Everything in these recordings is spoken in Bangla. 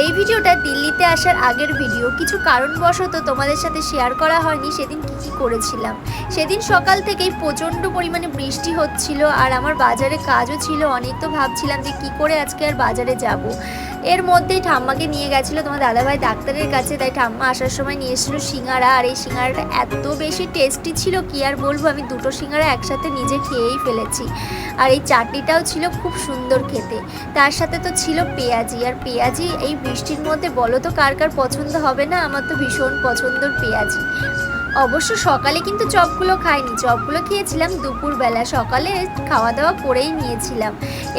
এই ভিডিওটা দিল্লিতে আসার আগের ভিডিও। কিছু কারণবশত তোমাদের সাথে শেয়ার করা হয়নি, সেদিন কি কি করেছিলাম। সেদিন সকাল থেকেই প্রচণ্ড পরিমাণে বৃষ্টি হচ্ছিল আর আমার বাজারে কাজও ছিল। অনেক তো ভাবছিলাম যে কি করে আজকে আর বাজারে যাব। এর মধ্যেই ঠাম্মাকে নিয়ে গেছিল তোমার দাদাভাই ডাক্তারের কাছে, তাই ঠাম্মা আসার সময় নিয়ে এসেছিল সিঙ্গারা, আর এই সিঙ্গারাটা এত বেশি টেস্টি ছিল কি আর বলব, আমি দুটো সিঙ্গারা একসাথে নিজে খেয়েই ফেলেছি। আর এই চাটনিটাও ছিল খুব সুন্দর খেতে। তার সাথে তো ছিল পেঁয়াজি, আর পেঁয়াজি এই বৃষ্টির মধ্যে বলো তো কার কার পছন্দ হবে না? আমার তো ভীষণ পছন্দর পেঁয়াজি। অবশ্য সকালে কিন্তু চপগুলো খাইনি। চপগুলো খেয়েছিলাম দুপুরবেলা। সকালে খাওয়া দাওয়া করেই নিয়েছিলাম।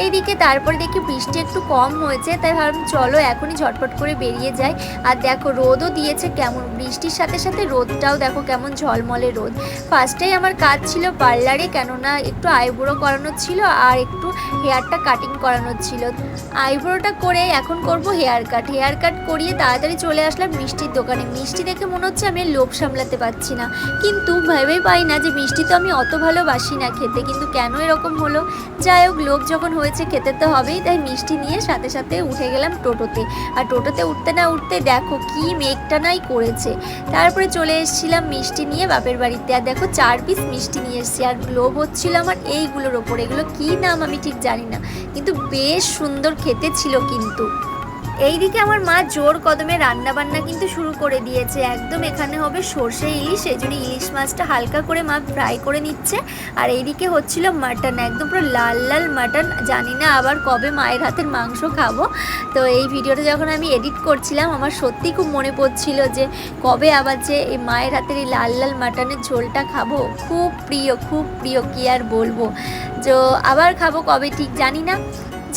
এইদিকে তারপরে দেখি বৃষ্টি একটু কম হয়েছে, তাই ভাবলাম চলো এখনই ঝটপট করে বেরিয়ে যাই। আর দেখো রোদও দিয়েছে কেমন, বৃষ্টির সাথে সাথে রোদটাও দেখো কেমন ঝলমলে রোদ। ফার্স্টেই আমার কাজ ছিল পার্লারে, কেননা একটু আইব্রো করানোর ছিল আর একটু হেয়ারটা কাটিং করানোর ছিল। আইব্রোটা করে এখন করব হেয়ার কাট। হেয়ার কাট করিয়ে তাড়াতাড়ি চলে আসলাম মিষ্টির দোকানে। মিষ্টি দেখে মনে হচ্ছে আমি লোভ সামলাতে পারছি না। কিন্তু ভেবেই পাই না যে মিষ্টি তো আমি অত ভালোবাসি না। খেতে কিন্তু কেন এরকম হলো? যাই হোক লোক যখন হয়েছে খেতে তো হবেই, তাই মিষ্টি নিয়ে সাথে সাথে উঠে গেলাম টোটোতে। আর টোটোতে উঠতে না উঠতে দেখো কি মেঘটা নাই করেছে। তারপরে চলে এসেছিলাম মিষ্টি নিয়ে বাপের বাড়িতে। আর দেখো চার পিস মিষ্টি নিয়ে এসেছি। আর লোভ হচ্ছিল আমার এইগুলোর ওপর। এগুলো কী নাম আমি ঠিক জানি না। কিন্তু বেশ সুন্দর খেতে ছিল কিন্তু। এইদিকে আমার মা জোর কদমে রান্না বান্না কিন্তু শুরু করে দিয়েছে। একদম এখানে হবে সর্ষে ইলিশ, এই জন্য ইলিশ মাছটা হালকা করে মা ফ্রাই করে নিচ্ছে। আর এইদিকে হচ্ছিল মাটন, একদম পুরো লাল লাল মাটন। জানি না আবার কবে মায়ের হাতের মাংস খাব। তো এই ভিডিওটা যখন আমি এডিট করছিলাম, আমার সত্যি খুব মনে পড়ছিল যে কবে আবার যে এই মায়ের হাতের এই লাল লাল মাটনের ঝোলটা খাব। খুব প্রিয় খুব প্রিয়, কি আর বলব। তো আবার খাব কবে ঠিক জানি না।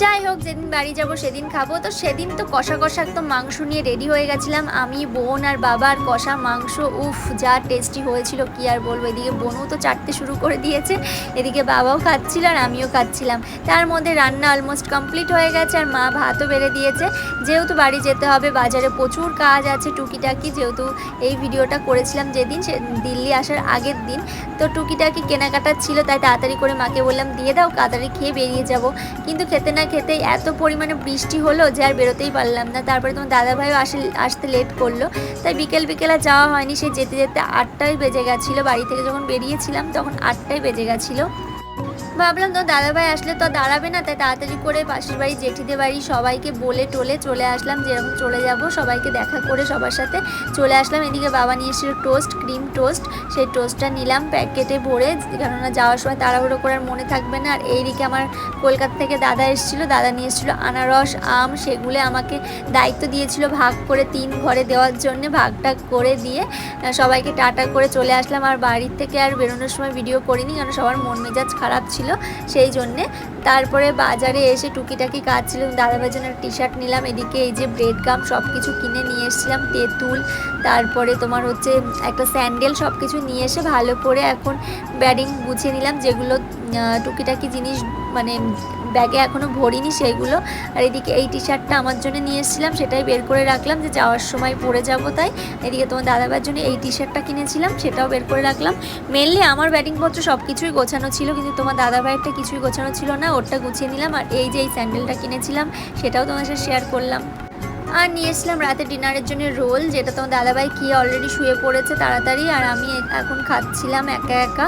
যাই হোক, যেদিন বাড়ি যাব সেদিন খাব। তো সেদিন তো কষা কষা একদম মাংস নিয়ে রেডি হয়ে গেছিলাম। আমি, বোন আর বাবা আর কষা মাংস, উফ, যা টেস্টি হয়েছিল, কি আর বলব? এদিকে বোনও তো চাটতে শুরু করে দিয়েছে। এদিকে বাবাও খাচ্ছিল আর আমিও খাচ্ছিলাম। তার মধ্যে রান্না অলমোস্ট কমপ্লিট হয়ে গেছে আর মা ভাতও বেড়ে দিয়েছে। যেহেতু বাড়ি যেতে হবে, বাজারে প্রচুর কাজ আছে টুকিটাকি, যেহেতু এই ভিডিওটা করেছিলাম যেদিন, সে দিল্লি আসার আগের দিন। তো টুকিটাকি কেনাকাটা ছিল, তাই তাড়াতাড়ি করে মাকে বললাম, দিয়ে দাও, তাড়াতাড়ি খেয়ে বেরিয়ে যাব। কিন্তু খেতে না খেতেই এত পরিমাণে বৃষ্টি হলো যে আর বেরোতেই পারলাম না। তারপরে তোমার দাদাভাইও আসে, আসতে লেট করল। তাই বিকেল বিকেল আর যাওয়া হয়নি। সে যেতে যেতে আটটায় বেজে গেছিল। বাড়ি থেকে যখন বেরিয়েছিলাম তখন আটটায় বেজে গেছিল। ভাবলাম তো দাদাভাই আসলে তো দাঁড়াবে না, তাই তাড়াতাড়ি করে পাশের বাড়ি জেঠিদের বাড়ি সবাইকে বলে টোলে চলে আসলাম, যেরকম চলে যাব, সবাইকে দেখা করে সবার সাথে চলে আসলাম। এদিকে বাবা নিয়ে এসেছিল টোস্ট, ক্রিম টোস্ট, সেই টোস্টটা নিলাম প্যাকেটে ভরে কেননা যাওয়ার সময় তাড়াহুড়ো করার মনে থাকবে না। আর এইদিকে আমার কলকাতা থেকে দাদা এসেছিল, দাদা নিয়ে এসেছিল আনারস, আম, সেগুলো আমাকে দায়িত্ব দিয়েছিল ভাগ করে তিন ঘরে দেওয়ার জন্য ভাগটা করে দিয়ে সবাইকে টাটা করে চলে আসলাম। আর বাড়ির থেকে আর বেরোনোর সময় ভিডিও করিনি, কারণ সবার মন মেজাজ খারাপ ছিল। সেই জন্যে। তারপরে বাজারে এসে টুকিটাকি কাজ ছিল দাদাভাইয়ের জন্য টি শার্ট নিলাম, এদিকে এই যে ব্রেড গাম সব কিছু কিনে নিয়ে এসেছিলাম, তেঁতুল, তারপরে তোমার হচ্ছে একটা স্যান্ডেল সব কিছু নিয়ে এসে ভালো করে এখন ব্যাডিং গুছিয়ে নিলাম, যেগুলো টুকিটাকি জিনিস মানে ব্যাগে এখনও ভরিনি সেইগুলো। আর এদিকে এই টি শার্টটা আমার জন্য নিয়ে এসেছিলাম, সেটাই বের করে রাখলাম যে যাওয়ার সময় পরে যাব তাই। এদিকে তোমার দাদাবার জন্য এই টি শার্টটা কিনেছিলাম, সেটাও বের করে রাখলাম। মেনলি আমার ব্যাটিংপত্র সব কিছুই গোছানো ছিল, কিন্তু তোমার দাদা ভাইয়েরটা কিছুই গোছানো ছিল না, ওরটা গুছিয়ে নিলাম। আর এই যে এই স্যান্ডেলটা কিনেছিলাম, সেটাও তোমার সাথে শেয়ার করলাম। আর নিয়ে এসলাম রাতে ডিনারের জন্য রোল যেটা তোমার দাদাভাই খেয়ে অলরেডি শুয়ে পড়েছে তাড়াতাড়ি, আর আমি এখন খাচ্ছিলাম একা একা।